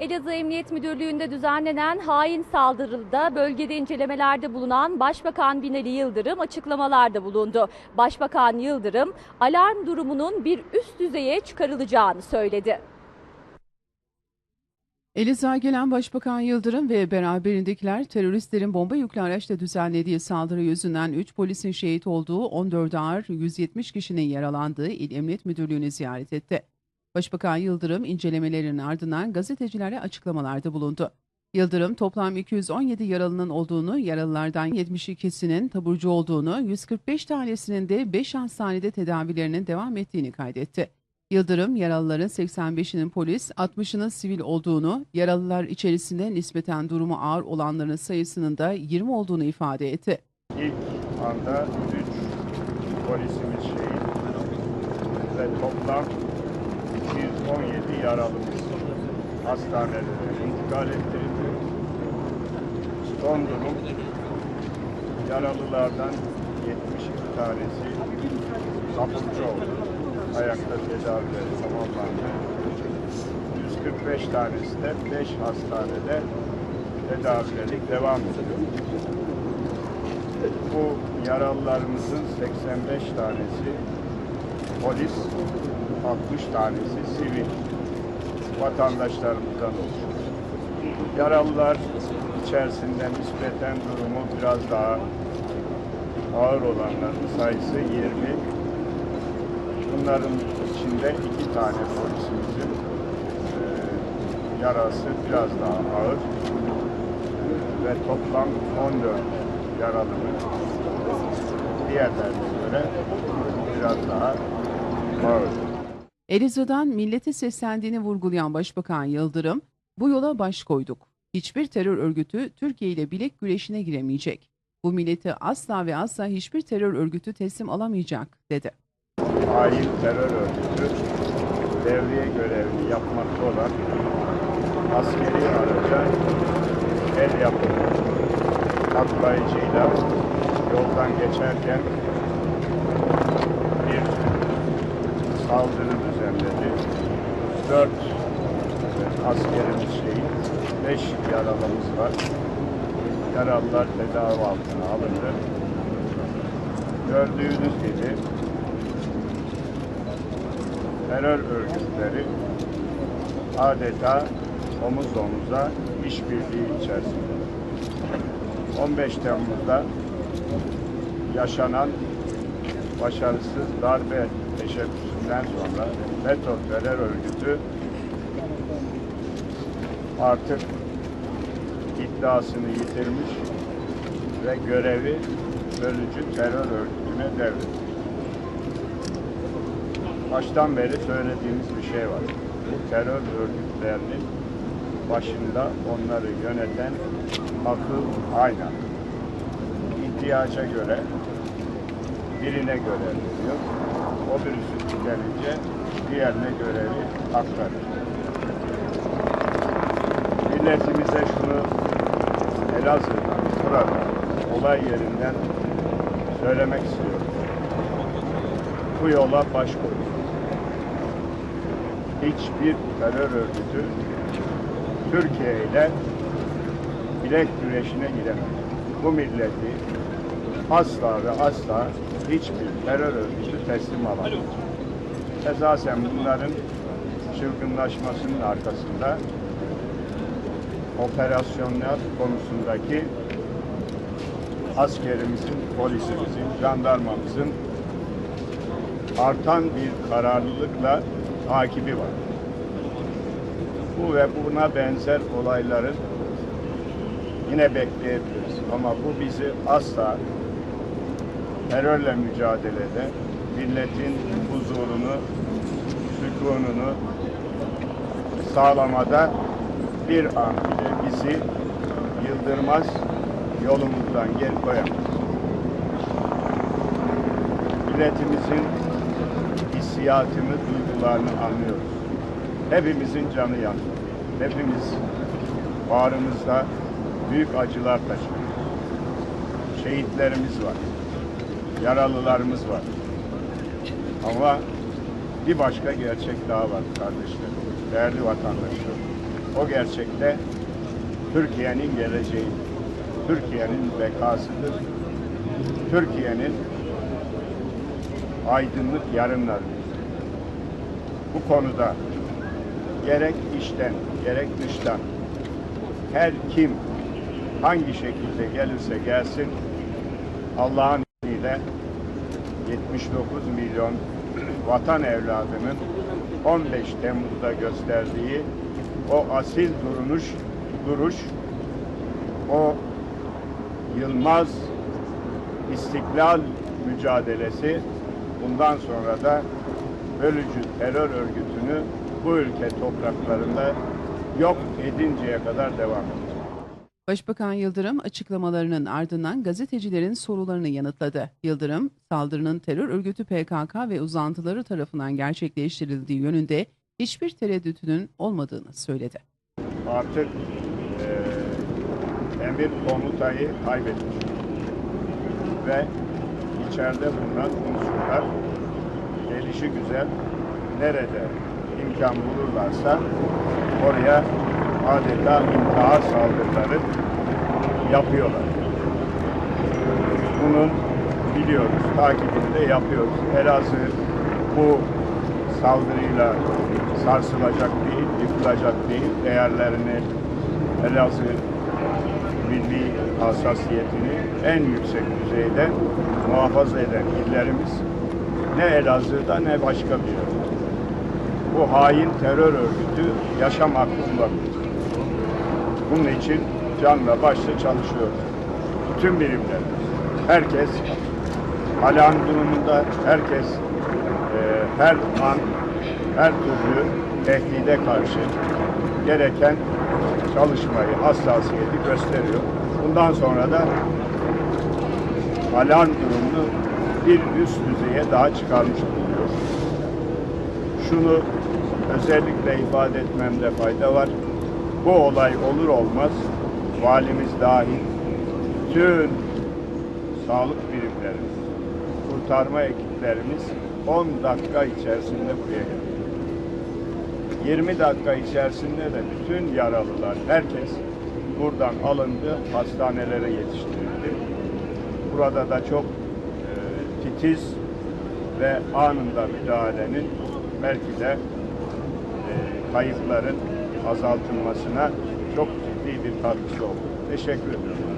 Elazığ Emniyet Müdürlüğü'nde düzenlenen hain saldırıda bölgede incelemelerde bulunan Başbakan Binali Yıldırım açıklamalarda bulundu. Başbakan Yıldırım alarm durumunun bir üst düzeye çıkarılacağını söyledi. Elazığ'a gelen Başbakan Yıldırım ve beraberindekiler teröristlerin bomba yüklü araçla düzenlediği saldırı yüzünden 3 polisin şehit olduğu 14 ağır 170 kişinin yaralandığı İl Emniyet Müdürlüğü'nü ziyaret etti. Başbakan Yıldırım incelemelerinin ardından gazetecilere açıklamalarda bulundu. Yıldırım toplam 217 yaralının olduğunu, yaralılardan 72'sinin taburcu olduğunu, 145 tanesinin de 5 hastanede tedavilerinin devam ettiğini kaydetti. Yıldırım, yaralıların 85'inin polis, 60'ının sivil olduğunu, yaralılar içerisinde nispeten durumu ağır olanların sayısının da 20 olduğunu ifade etti. İlk anda 3 polisimiz şehit ve toplam 217 yaralımız hastanelere intikal ettirildi. Son durum yaralılardan 72 tanesi taburcu oldu. Ayakta tedavileri tamamlandı. 145 tanesi de 5 hastanede tedavileri devam ediyor. Bu yaralılarımızın 85 tanesi polis, 60 tanesi sivil vatandaşlarımızdan oluşuyor. Yaralılar içerisinde nispeten durumu biraz daha ağır olanların sayısı 20. Bunların içinde iki tane polisimizin e, yarası biraz daha ağır ve toplam 14 yaralının diğerlerine göre biraz daha ağır. Elazığ'dan millete seslendiğini vurgulayan Başbakan Yıldırım, bu yola baş koyduk. Hiçbir terör örgütü Türkiye ile bilek güreşine giremeyecek. Bu milleti asla ve asla hiçbir terör örgütü teslim alamayacak, dedi. Hain terör örgütü devriye görevini yapmakta olan askeri araca el yapımı atlayıcıyla yoldan geçerken bir saldırı düzenledi. Dört askerimiz şehit, beş yaralımız var. Yaralılar tedavi altına alındı. Gördüğünüz gibi terör örgütleri adeta omuz omuza işbirliği içerisinde. 15 Temmuz'da yaşanan başarısız darbe teşebbüsünden sonra FETÖ örgütü artık iddiasını yitirmiş ve görevi bölücü terör örgütüne devretti baştan beri söylediğimiz bir şey var. Bu terör örgütlerinin başında onları yöneten akıl ayna. İhtiyaca göre birine göre veriyor. O birisi tükenince diğerine görevi aktarıyor. Milletimize şunu Elazığ'dan, burada, olay yerinden söylemek istiyorum. Bu yola baş koyun hiçbir terör örgütü Türkiye ile bilek güreşine giremez. Bu milleti asla ve asla hiçbir terör örgütü teslim alamaz. Esasen bunların çılgınlaşmasının arkasında operasyonlar konusundaki askerimizin, polisimizin, jandarmamızın artan bir kararlılıkla takibi var. Bu ve buna benzer olayların yine bekleyebiliriz. Ama bu bizi asla terörle mücadelede milletin huzurunu, sükununu sağlamada bir an bile bizi yıldırmaz, yolumuzdan geri koyamaz. Milletimizin hissiyatını, duygularını anlıyoruz. Hepimizin canı yanıyor. Hepimiz bağrımızda büyük acılar taşıyoruz. Şehitlerimiz var. Yaralılarımız var. Ama bir başka gerçek daha var kardeşlerim. Değerli vatandaşlar. o gerçekte Türkiye'nin geleceği, Türkiye'nin bekasıdır. Türkiye'nin aydınlık yarınları. Bu konuda gerek içten gerek dıştan her kim hangi şekilde gelirse gelsin Allah'ın izniyle 79 milyon vatan evladının 15 Temmuz'da gösterdiği o asil duruş, duruş o yılmaz istiklal mücadelesi bundan sonra da bölücü terör örgütünü bu ülke topraklarında yok edinceye kadar devam edecek. Başbakan Yıldırım açıklamalarının ardından gazetecilerin sorularını yanıtladı. Yıldırım, saldırının terör örgütü PKK ve uzantıları tarafından gerçekleştirildiği yönünde hiçbir tereddütünün olmadığını söyledi. Artık eee emir komutayı kaybetmiş ve içeride bulunan unsurlar gelişi güzel nerede imkan bulurlarsa oraya adeta intihar saldırıları yapıyorlar. Bunun biliyoruz, takibini de yapıyoruz. Elazığ bu saldırıyla sarsılacak değil, yıkılacak değil. Değerlerini Elazığ milli hassasiyetini en yüksek düzeyde muhafaza eden illerimiz ne Elazığ'da ne başka bir yerde. Bu hain terör örgütü yaşam hakkı kullanıyor. Bunun için canla başla çalışıyoruz. Bütün birimler, herkes alarm durumunda, herkes e, her an, her türlü tehdide karşı gereken çalışmayı, hassasiyeti gösteriyor. Bundan sonra da alarm durumunu bir üst düzeye daha çıkarmış bulunuyoruz. Şunu özellikle ifade etmemde fayda var. Bu olay olur olmaz valimiz dahil tüm sağlık birimlerimiz, kurtarma ekiplerimiz 10 dakika içerisinde buraya geldi. 20 dakika içerisinde de bütün yaralılar, herkes buradan alındı, hastanelere yetiştirildi. Burada da çok e, titiz ve anında müdahalenin belki de e, kayıpların azaltılmasına çok ciddi bir katkısı oldu. Teşekkür ediyorum.